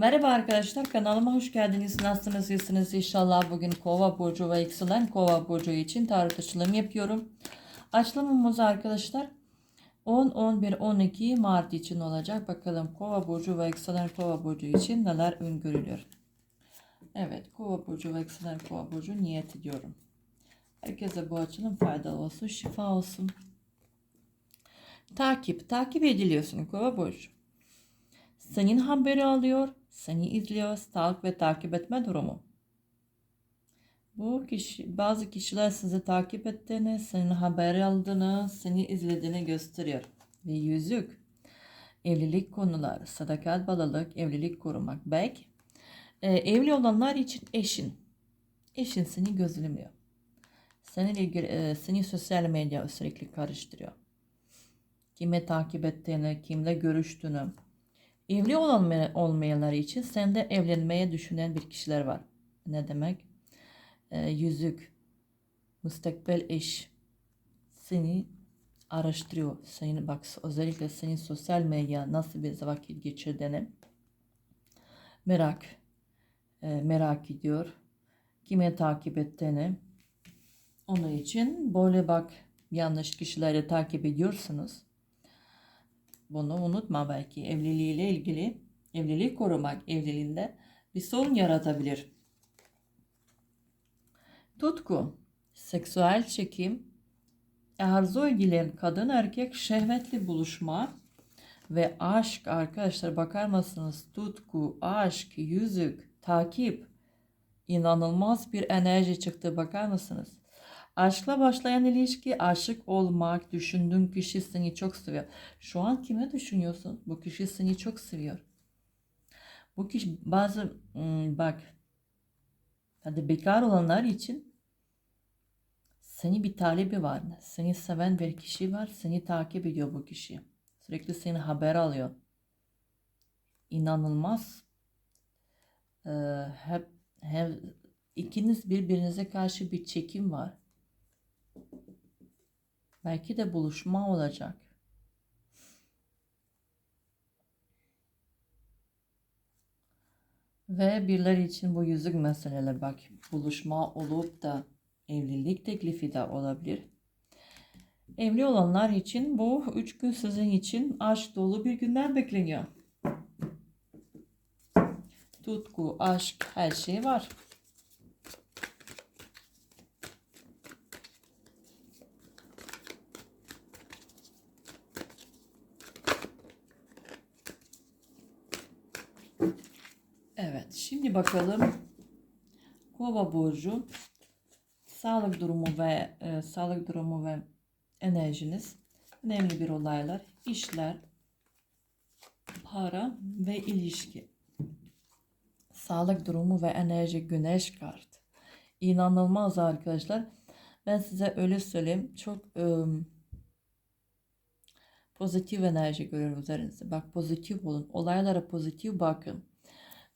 Merhaba arkadaşlar kanalıma hoş geldiniz. Nasılsınız? İyisiniz inşallah. Bugün Kova burcu ve yükselen Kova burcu için tarot açılımı yapıyorum. Açılımımız arkadaşlar 10 11 12 Mart için olacak. Bakalım Kova burcu ve yükselen Kova burcu için neler öngörülüyor. Evet, Kova burcu ve yükselen Kova burcu niyet ediyorum. Herkese bu açılım faydalı olsun, şifa olsun. Takip, takip ediliyorsun Kova burcu. Senin haberi alıyor, seni izliyor, stalk ve takip etme durumu. Bu kişi, bazı kişiler sizi takip ettiğini, senin haberi aldığını, seni izlediğini gösteriyor. Ve yüzük, evlilik konuları, sadakat bağlılık, evlilik korumak. Belki e, evli olanlar için eşin, eşin seni gözlemiyor. Seninle ilgili, e, seni sosyal medya sürekli karıştırıyor. Kime takip ettiğini, kimle görüştüğünü, Evli olan olmayanlar için sende evlenmeye düşünen bir kişiler var. Ne demek? Ee, yüzük, müstakbel eş seni araştırıyor. Seni bak özellikle senin sosyal medya nasıl bir vakit geçirdiğini merak e, merak ediyor. Kime takip ettiğini. Onun için böyle bak yanlış kişileri takip ediyorsunuz. Bunu unutma belki evliliğiyle ilgili evlilik korumak evliliğinde bir sorun yaratabilir. Tutku, seksüel çekim, arzu edilen kadın erkek şehvetli buluşma ve aşk arkadaşlar bakar mısınız? Tutku, aşk, yüzük, takip inanılmaz bir enerji çıktı bakar mısınız? Aşkla başlayan ilişki aşık olmak, düşündüğün kişi seni çok seviyor. Şu an kime düşünüyorsun? Bu kişi seni çok seviyor. Bu kişi bazı hmm, bak hadi bekar olanlar için seni bir talebi var. Seni seven bir kişi var. Seni takip ediyor bu kişi. Sürekli seni haber alıyor. İnanılmaz. Ee, hep, hep ikiniz birbirinize karşı bir çekim var. Belki de buluşma olacak. Ve birileri için bu yüzük meseleler bak buluşma olup da evlilik teklifi de olabilir. Evli olanlar için bu üç gün sizin için aşk dolu bir günler bekleniyor. Tutku, aşk her şey var. Evet, şimdi bakalım Kova burcu sağlık durumu ve e, sağlık durumu ve enerjiniz önemli bir olaylar, işler, para ve ilişki. Sağlık durumu ve enerji güneş kart. İnanılmaz arkadaşlar. Ben size öyle söyleyeyim. Çok ıı, pozitif enerji görüyorum üzerinizde. Bak pozitif olun. Olaylara pozitif bakın.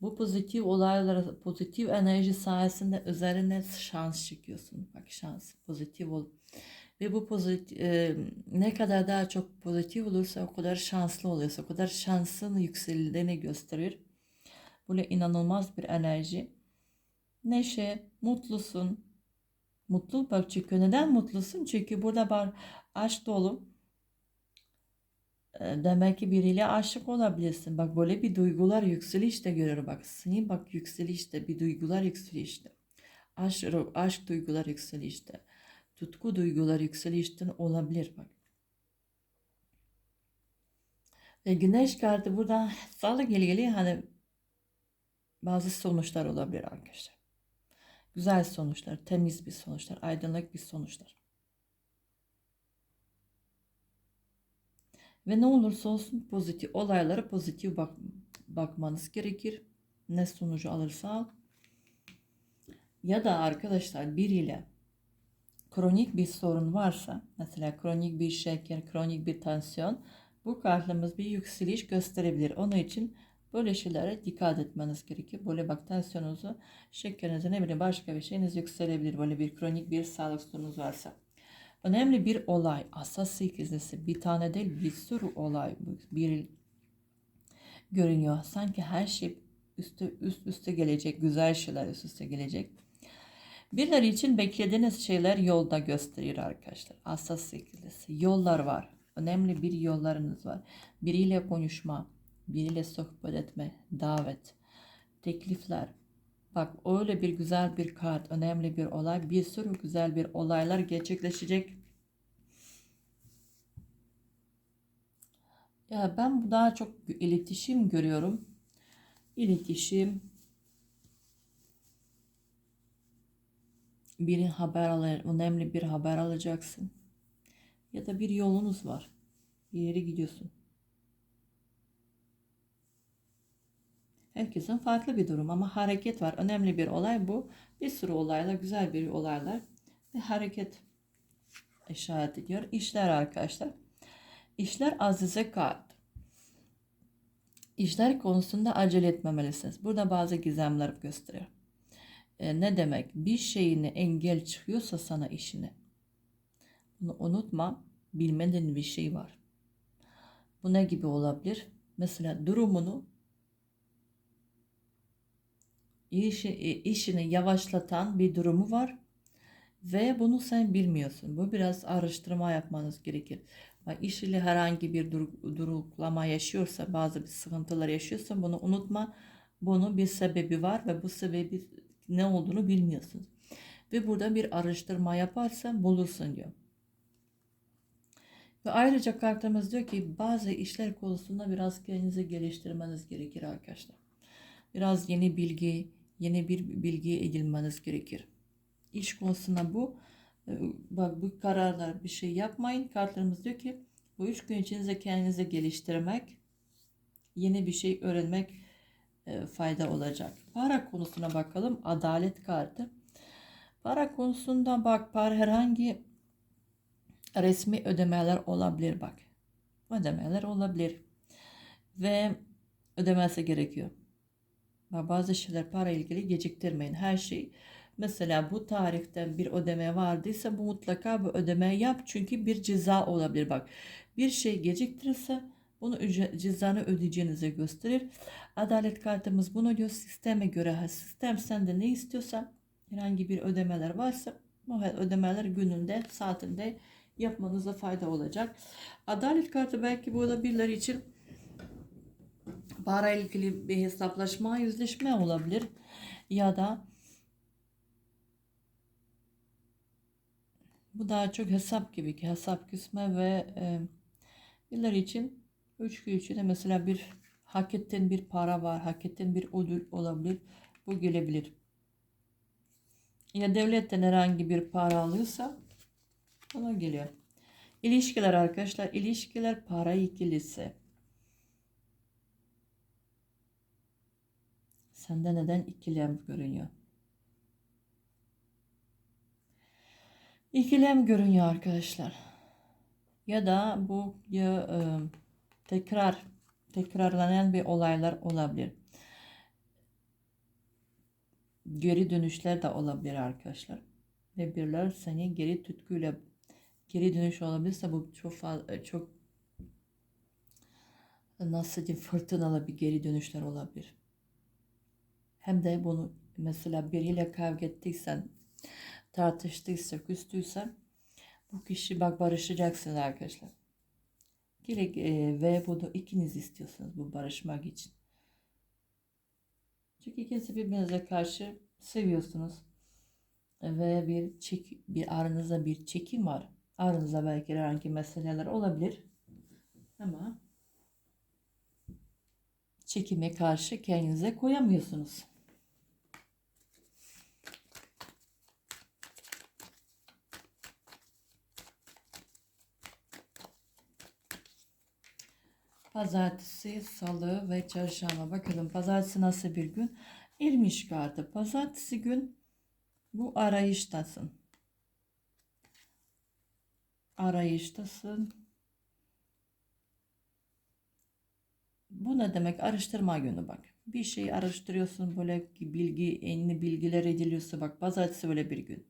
Bu pozitif olaylara, pozitif enerji sayesinde üzerine şans çekiyorsun. Bak şans, pozitif ol. Ve bu pozitif, e, ne kadar daha çok pozitif olursa o kadar şanslı oluyorsa, o kadar şansın yükseldiğini gösterir. Böyle inanılmaz bir enerji. Neşe, mutlusun. Mutlu bak çünkü neden mutlusun? Çünkü burada var aşk dolu demek ki biriyle aşık olabilirsin. Bak böyle bir duygular yükselişte görür bak. Seni bak yükselişte bir duygular yükselişte. Aşk, aşk duygular yükselişte. Tutku duygular yükselişten olabilir bak. Ve güneş kartı burada sağlık ilgili hani bazı sonuçlar olabilir arkadaşlar. Güzel sonuçlar, temiz bir sonuçlar, aydınlık bir sonuçlar. Ve ne olursa olsun pozitif olaylara pozitif bak, bakmanız gerekir. Ne sonucu alırsa al. Ya da arkadaşlar biriyle kronik bir sorun varsa mesela kronik bir şeker, kronik bir tansiyon bu kartımız bir yükseliş gösterebilir. Onun için böyle şeylere dikkat etmeniz gerekir. Böyle bak tansiyonunuzu, şekerinizi ne bileyim başka bir şeyiniz yükselebilir. Böyle bir kronik bir sağlık sorunuz varsa. Önemli bir olay. Asas 8'lisi bir tane değil bir sürü olay bir görünüyor. Sanki her şey üste, üst üste gelecek, güzel şeyler üst üste gelecek. Birileri için beklediğiniz şeyler yolda gösterir arkadaşlar. Hassas şekilde. Yollar var. Önemli bir yollarınız var. Biriyle konuşma, biriyle sohbet etme, davet, teklifler. Bak öyle bir güzel bir kart, önemli bir olay, bir sürü güzel bir olaylar gerçekleşecek. Ya ben daha çok iletişim görüyorum. İletişim, bir haber al, önemli bir haber alacaksın. Ya da bir yolunuz var. Bir yere gidiyorsun. Herkesin farklı bir durum ama hareket var. Önemli bir olay bu. Bir sürü olaylar, güzel bir olaylar ve hareket işaret ediyor. İşler arkadaşlar. İşler azize kart. İşler konusunda acele etmemelisiniz. Burada bazı gizemler gösteriyor. E, ne demek? Bir şeyine engel çıkıyorsa sana işine. Bunu unutma. Bilmediğin bir şey var. Bu ne gibi olabilir? Mesela durumunu işi, e, işini yavaşlatan bir durumu var ve bunu sen bilmiyorsun. Bu biraz araştırma yapmanız gerekir. Bak ile herhangi bir dur duruklama yaşıyorsa, bazı bir sıkıntılar yaşıyorsa bunu unutma. Bunun bir sebebi var ve bu sebebi ne olduğunu bilmiyorsunuz. Ve burada bir araştırma yaparsan bulursun diyor. Ve ayrıca kartımız diyor ki bazı işler konusunda biraz kendinizi geliştirmeniz gerekir arkadaşlar. Biraz yeni bilgi, yeni bir bilgi edinmeniz gerekir. İş konusunda bu. Ee, bak bu kararlar bir şey yapmayın. Kartlarımız diyor ki bu üç gün içinizde kendinizi geliştirmek, yeni bir şey öğrenmek e, fayda olacak. Para konusuna bakalım. Adalet kartı. Para konusunda bak para herhangi resmi ödemeler olabilir bak. Ödemeler olabilir. Ve ödemesi gerekiyor. Bazı şeyler para ilgili geciktirmeyin. Her şey mesela bu tarihten bir ödeme vardıysa bu mutlaka bu ödeme yap. Çünkü bir ceza olabilir bak. Bir şey geciktirirse bunu cezanı ödeyeceğinizi gösterir. Adalet kartımız bunu diyor. Sisteme göre sistem sende ne istiyorsa herhangi bir ödemeler varsa bu ödemeler gününde saatinde yapmanıza fayda olacak. Adalet kartı belki burada birileri için para ilgili bir hesaplaşma, yüzleşme olabilir. Ya da bu daha çok hesap gibi ki hesap küsme ve e, birileri için üç gün içinde mesela bir hak ettiğin bir para var, hak ettiğin bir ödül olabilir. Bu gelebilir. Ya devletten herhangi bir para alıyorsa ona geliyor. İlişkiler arkadaşlar, ilişkiler para ikilisi. Sende neden ikilem görünüyor? İkilem görünüyor arkadaşlar. Ya da bu ya e, tekrar tekrarlanan bir olaylar olabilir. Geri dönüşler de olabilir arkadaşlar. Ve birler seni geri tutkuyla geri dönüş olabilirse bu çok fazla, çok nasıl diyeyim fırtınalı bir geri dönüşler olabilir. Hem de bunu mesela biriyle kavga ettiysen, tartıştıysa, küstüysen bu kişi bak barışacaksınız arkadaşlar. Gerek e, ve bunu ikiniz istiyorsunuz bu barışmak için. Çünkü ikiniz birbirinize karşı seviyorsunuz. Ve bir çek, bir aranızda bir çekim var. Aranızda belki herhangi meseleler olabilir. Ama çekime karşı kendinize koyamıyorsunuz. Pazartesi, salı ve çarşamba. Bakalım pazartesi nasıl bir gün? İrmiş kartı. Pazartesi gün bu arayıştasın. Arayıştasın. Bu ne demek? Araştırma günü bak. Bir şey araştırıyorsun böyle bilgi, yeni bilgiler ediliyorsa bak pazartesi böyle bir gün.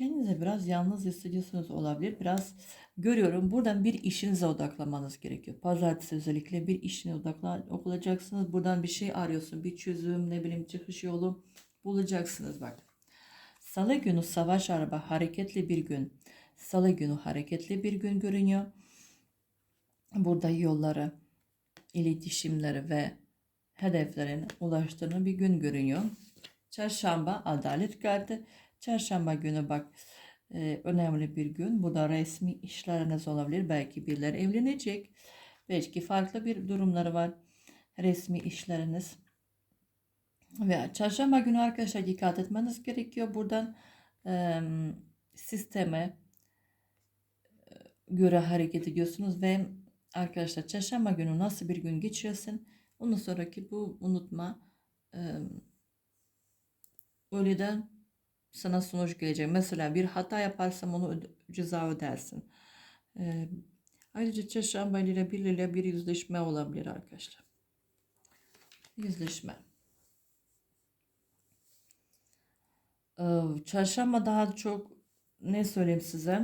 Kendinize biraz yalnız hissediyorsunuz olabilir. Biraz görüyorum. Buradan bir işinize odaklanmanız gerekiyor. Pazartesi özellikle bir işine odaklan olacaksınız. Buradan bir şey arıyorsun. Bir çözüm, ne bileyim çıkış yolu bulacaksınız bak. Salı günü savaş araba hareketli bir gün. Salı günü hareketli bir gün görünüyor. Burada yolları, iletişimleri ve hedeflerine ulaştığını bir gün görünüyor. Çarşamba adalet kartı. Çarşamba günü bak e, önemli bir gün. Bu da resmi işleriniz olabilir. Belki birileri evlenecek. Belki farklı bir durumları var. Resmi işleriniz. Ve çarşamba günü arkadaşlar dikkat etmeniz gerekiyor. Buradan e, sisteme göre hareket ediyorsunuz ve arkadaşlar çarşamba günü nasıl bir gün geçiyorsun? Ondan sonraki bu unutma e, öğleden sana sonuç gelecek. Mesela bir hata yaparsam onu ceza ödersin. E, ayrıca çarşamba ile biriyle bir yüzleşme olabilir arkadaşlar. Yüzleşme. Ee, Çarşamba daha çok ne söyleyeyim size?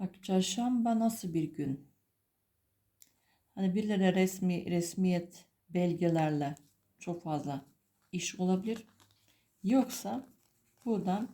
Bak çarşamba nasıl bir gün? Hani birileri resmi resmiyet belgelerle çok fazla iş olabilir. Yoksa buradan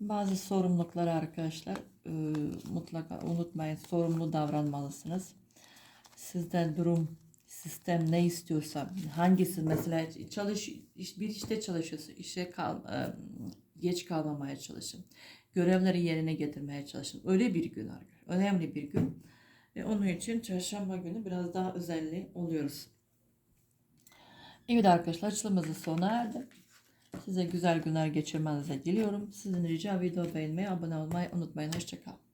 bazı sorumlulukları arkadaşlar e, mutlaka unutmayın sorumlu davranmalısınız. Sizden durum sistem ne istiyorsa hangisi mesela çalış bir işte çalışıyorsun işe kal, e, geç kalmamaya çalışın. Görevleri yerine getirmeye çalışın. Öyle bir gün arkadaşlar. Önemli bir gün. Ve onun için çarşamba günü biraz daha özenli oluyoruz. Evet arkadaşlar açılımımızın sona erdi. Size güzel günler geçirmenizi diliyorum. Sizin rica video beğenmeyi, abone olmayı unutmayın. Hoşçakalın.